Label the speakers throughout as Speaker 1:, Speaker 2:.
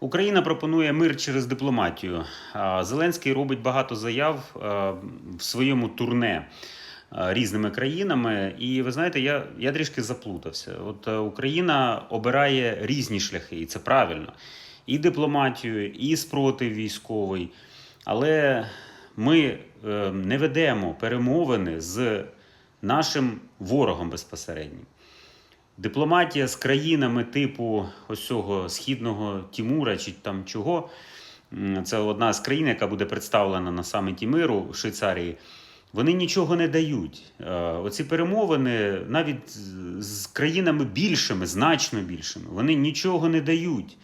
Speaker 1: Україна пропонує мир через дипломатію. Зеленський робить багато заяв е, в своєму турне е, різними країнами. І ви знаєте, я, я трішки заплутався. От е, Україна обирає різні шляхи, і це правильно. І дипломатію, і спротив військовий. Але ми не ведемо перемовини з нашим ворогом безпосереднім. Дипломатія з країнами типу ось цього східного Тімура чи там чого. Це одна з країн, яка буде представлена на саміті миру в Швейцарії. Вони нічого не дають. Е, Оці перемовини навіть з- країнами більшими, значно більшими, вони нічого не дають.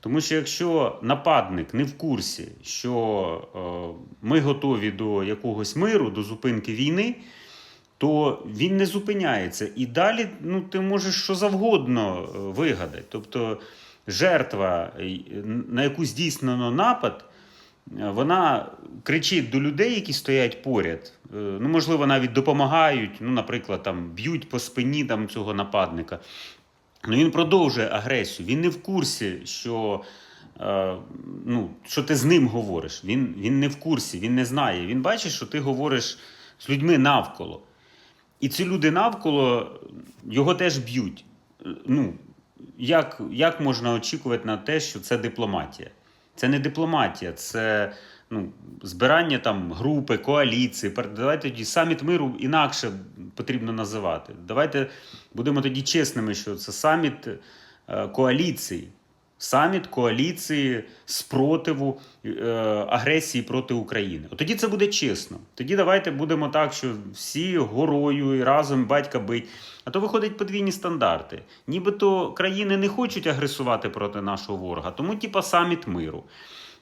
Speaker 1: Тому що якщо нападник не в курсі, що е, ми готові до якогось миру, до зупинки війни, то він не зупиняється. І далі ну, ти можеш що завгодно е, вигадати. Тобто жертва, е, на яку здійснено напад, е, вона кричить до людей, які стоять поряд. Ну, можливо, навіть допомагають, ну, наприклад, там, б'ють по спині там, цього нападника. Ну, він продовжує агресію. Він не в курсі, що, е, ну, що ти з ним говориш. Він, він не в курсі, він не знає. Він бачить, що ти говориш з людьми навколо. І ці люди навколо його теж б'ють. Ну, як, як можна очікувати на те, що це дипломатія? Це не дипломатія, це ну, збирання там групи, коаліції. Давайте тоді саміт миру інакше потрібно називати. Давайте будемо тоді чесними, що це саміт е, коаліції. Саміт коаліції спротиву е, агресії проти України. От тоді це буде чесно. Тоді давайте будемо так, що всі горою і разом батька бить. А то виходять подвійні стандарти. Нібито країни не хочуть агресувати проти нашого ворога, тому типа саміт миру.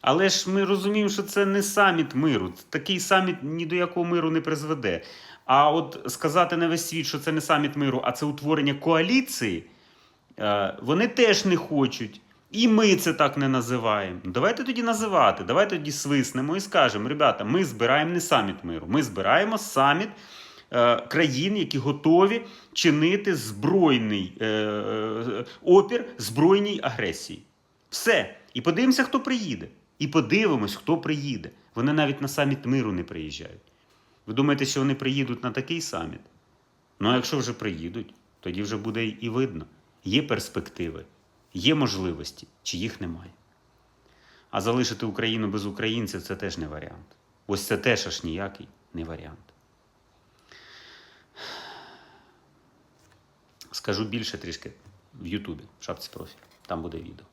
Speaker 1: Але ж ми розуміємо, що це не саміт миру. Такий саміт ні до якого миру не призведе. А от сказати на весь світ, що це не саміт миру, а це утворення коаліції, е, вони теж не хочуть. І ми це так не називаємо. Давайте тоді називати, давайте тоді свиснемо і скажемо: ребята, ми збираємо не саміт миру, ми збираємо саміт е, країн, які готові чинити збройний е, е, опір збройній агресії. Все. І подивимося, хто приїде. І подивимось, хто приїде. Вони навіть на саміт миру не приїжджають. Ви думаєте, що вони приїдуть на такий саміт? Ну, а якщо вже приїдуть, тоді вже буде і видно. Є перспективи, є можливості, чи їх немає. А залишити Україну без українців це теж не варіант. Ось це теж аж ніякий не варіант. Скажу більше трішки в Ютубі, в шапці профіль. Там буде відео.